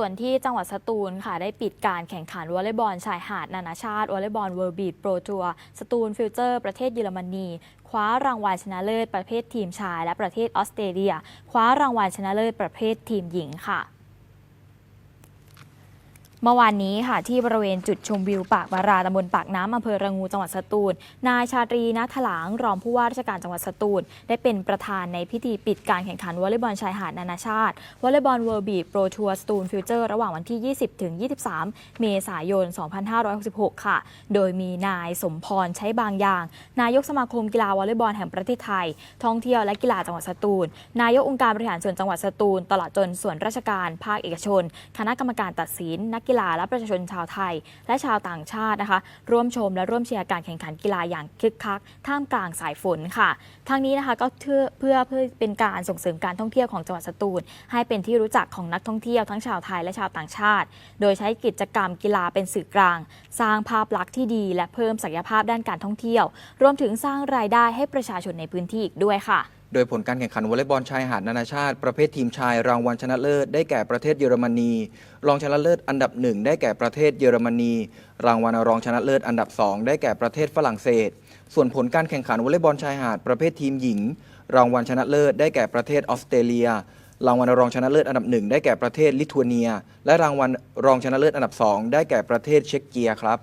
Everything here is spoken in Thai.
ส่วนที่จังหวัดสตูลค่ะได้ปิดการแข่งขันวอลเลย์บอลชายหาดนานาชาติวอลเลย์บอลเวิร์บีดโปรทัวร์สตูลฟิวเจอร์ประเทศเยอรมนีคว้ารางวัลชนะเลิศประเภททีมชาย และประเทศออสเตรเลีย คว้ารางวัลชนะเลิศประเภททีมหญิงค่ะ เมื่อวานนี้ค่ะที่บริเวณจุดชมวิวปากบาราตำบลปากน้ำอำเภอระงูจังหวัดสตูล นายชาตรีนัทถลาง รองผู้ว่าราชการจังหวัดสตูล ได้เป็นประธานในพิธีปิดการแข่งขันวอลเลย์บอลชายหาดนานาชาติ วอลเลย์บอลเวิร์บีโปรทัวร์สตูลฟิวเจอร์ระหว่างวันที่ 20 ถึง 23 เมษายน 2566 ค่ะ โดยมีนายสมพรใช้บางอย่าง นายกสมาคมกีฬาวอลเลย์บอลแห่งประเทศไทย ท่องเที่ยวและกีฬาจังหวัดสตูล นายกองค์การบริหารส่วนจังหวัดสตูล ตลอดจนส่วนราชการภาคเอกชน คณะกรรมการตัดสินนักกีฬาและประชาชนชาวไทย และชาวต่างชาตินะคะ ร่วมชมและร่วมเชียร์การแข่งขันกีฬาอย่างคึกคัก ท่ามกลางสายฝนค่ะทางนี้นะคะก็เพื่อเพื่อเพื่อเป็นการส่งเสริมการท่องเที่ยวของจังหวัดสตูล ให้เป็นที่รู้จักของนักท่องเที่ยวทั้งชาวไทยและชาวต่างชาติ โดยใช้กิจกรรมกีฬาเป็นสื่อกลาง สร้างภาพลักษณ์ที่ดี และเพิ่มศักยภาพด้านการท่องเที่ยว รวมถึงสร้างรายได้ให้ประชาชนในพื้นที่อีกด้วยค่ะ โดยผลการแข่งขันวอลเลย์บอลชายหาดนานาชาติ ประเภททีมชายรางวัลชนะเลิศได้แก่ประเทศเยอรมนี รองชนะเลิศอันดับหนึ่งได้แก่ประเทศเยอรมนี รางวัลรองชนะเลิศอันดับสองได้แก่ประเทศฝรั่งเศส ส่วนผลการแข่งขันวอลเลย์บอลชายหาดประเภททีมหญิง รางวัลชนะเลิศได้แก่ประเทศออสเตรเลีย รางวัลรองชนะเลิศอันดับหนึ่งได้แก่ประเทศลิทัวเนีย และรางวัลรองชนะเลิศอันดับสองได้แก่ประเทศเช็กเกียครับ